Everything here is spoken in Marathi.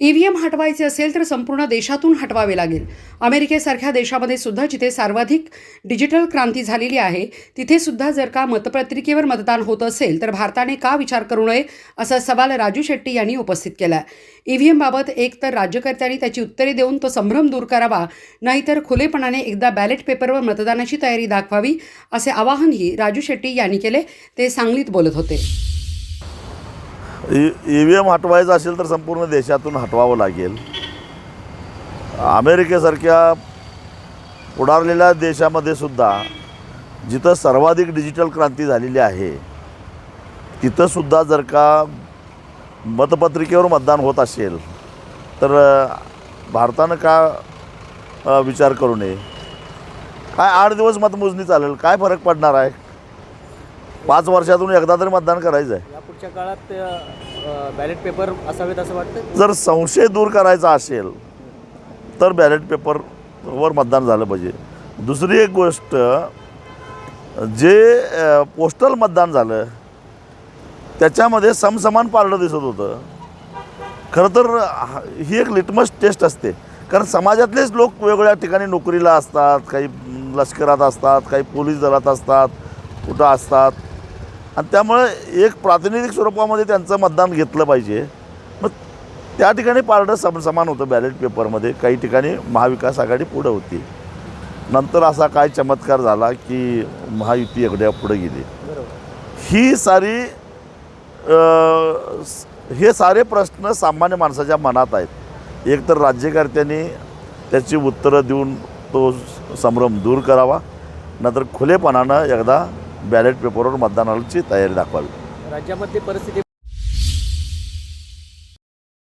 ईव्हीएम हटवायचे असेल तर संपूर्ण देशातून हटवावे लागेल. अमेरिकेसारख्या देशामध्ये सुद्धा जिथे सर्वाधिक डिजिटल क्रांती झालेली आहे तिथे सुद्धा जर का मतपत्रिकेवर मतदान होत असेल तर भारताने का विचार करू नये असा सवाल राजू शेट्टी यांनी उपस्थित केला ईव्हीएमबाबत एक तर राज्यकर्त्यांनी त्याची उत्तरे देऊन तो संभ्रम दूर करावा नाहीतर खुलेपणाने एकदा बॅलेट पेपरवर मतदानाची तयारी दाखवावी असे आवाहनही राजू शेट्टी यांनी केले ते सांगलीत बोलत होते. ई ई व्ही एम हटवायचं असेल तर संपूर्ण देशातून हटवावं लागेल. अमेरिकेसारख्या पुढारलेल्या देशामध्ये सुद्धा जिथं सर्वाधिक डिजिटल क्रांती झालेली आहे तिथंसुद्धा जर का मतपत्रिकेवर मतदान होत असेल तर भारतानं का विचार करू नये? काय आठ दिवस मतमोजणी चालेल? काय फरक पडणार आहे? पाच वर्षातून एकदा तरी मतदान करायचं आहे या पुढच्या काळात बॅलेट पेपर असावेत असं वाटतं जर संशय दूर करायचा असेल तर बॅलेट पेपरवर मतदान झालं पाहिजे. दुसरी एक गोष्ट जे अ, पोस्टल मतदान झालं त्याच्यामध्ये समसमान पारडं दिसत होतं. खरं तर हा- ही एक लिटमस टेस्ट असते. कारण समाजातलेच लोक वेगवेगळ्या ठिकाणी नोकरीला असतात काही लष्करात असतात काही पोलीस दलात असतात कुठं असतात. आणि त्यामुळे एक प्रातिनिधिक स्वरूपामध्ये त्यांचं मतदान घेतलं पाहिजे. मग त्या ठिकाणी पारडं सम समान होतं बॅलेट पेपरमध्ये काही ठिकाणी महाविकास आघाडी पुढं होती. नंतर असा काय चमत्कार झाला की महायुती एकड्या पुढे गेली. ही सारी हे सारे प्रश्न सामान्य माणसाच्या मनात आहेत. एक तर राज्यकर्त्यांनी त्याची उत्तरं देऊन तो संभ्रम दूर करावा. नंतर खुलेपणानं एकदा बॅलेट पेपरवर मतदानाची तयारी दाखवावी. राज्यामध्ये परिस्थिती